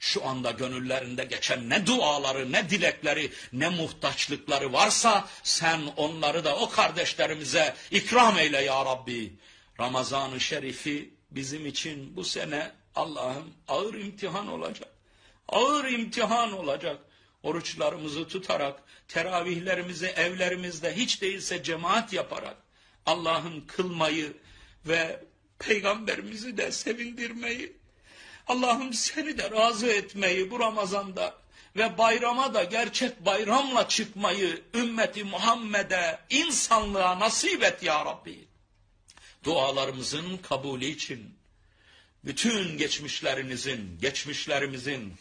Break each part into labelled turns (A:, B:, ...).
A: şu anda gönüllerinde geçen ne duaları, ne dilekleri, ne muhtaçlıkları varsa sen onları da o kardeşlerimize ikram eyle ya Rabbi. Ramazan-ı Şerif'i bizim için bu sene Allah'ım ağır imtihan olacak. Ağır imtihan olacak. Oruçlarımızı tutarak, teravihlerimizi evlerimizde hiç değilse cemaat yaparak Allah'ın kılmayı ve peygamberimizi de sevindirmeyi, Allah'ım seni de razı etmeyi bu Ramazan'da ve bayrama da gerçek bayramla çıkmayı ümmeti Muhammed'e, insanlığa nasip et ya Rabbi. Dualarımızın kabulü için, bütün geçmişlerinizin, geçmişlerimizin,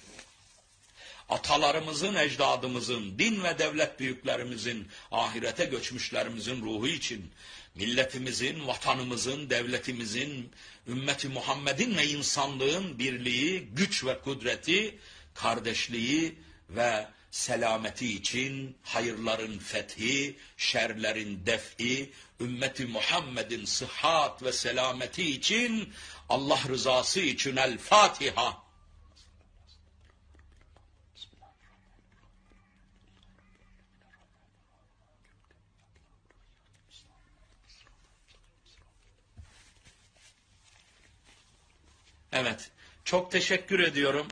A: atalarımızın, ecdadımızın, din ve devlet büyüklerimizin, ahirete göçmüşlerimizin ruhu için, milletimizin, vatanımızın, devletimizin, ümmeti Muhammed'in ve insanlığın birliği, güç ve kudreti, kardeşliği ve selameti için hayırların fethi, şerlerin def'i, ümmeti Muhammed'in sıhhat ve selameti için Allah rızası için El Fatiha. Evet, çok teşekkür ediyorum.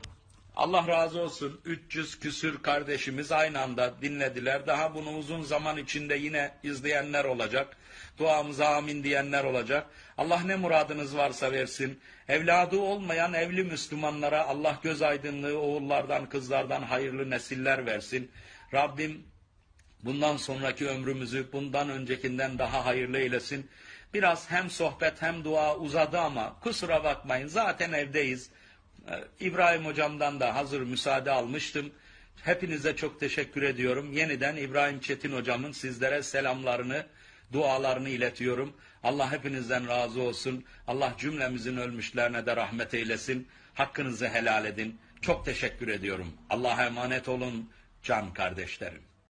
A: Allah razı olsun. 300 küsür kardeşimiz aynı anda dinlediler. Daha bunu uzun zaman içinde yine izleyenler olacak. Duamıza amin diyenler olacak. Allah ne muradınız varsa versin. Evladı olmayan evli Müslümanlara Allah göz aydınlığı oğullardan kızlardan hayırlı nesiller versin. Rabbim bundan sonraki ömrümüzü bundan öncekinden daha hayırlı eylesin. Biraz hem sohbet hem dua uzadı ama kusura bakmayın zaten evdeyiz. İbrahim hocamdan da hazır müsaade almıştım. Hepinize çok teşekkür ediyorum. Yeniden İbrahim Çetin hocamın sizlere selamlarını, dualarını iletiyorum. Allah hepinizden razı olsun. Allah cümlemizin ölmüşlerine de rahmet eylesin. Hakkınızı helal edin. Çok teşekkür ediyorum. Allah'a emanet olun can kardeşlerim.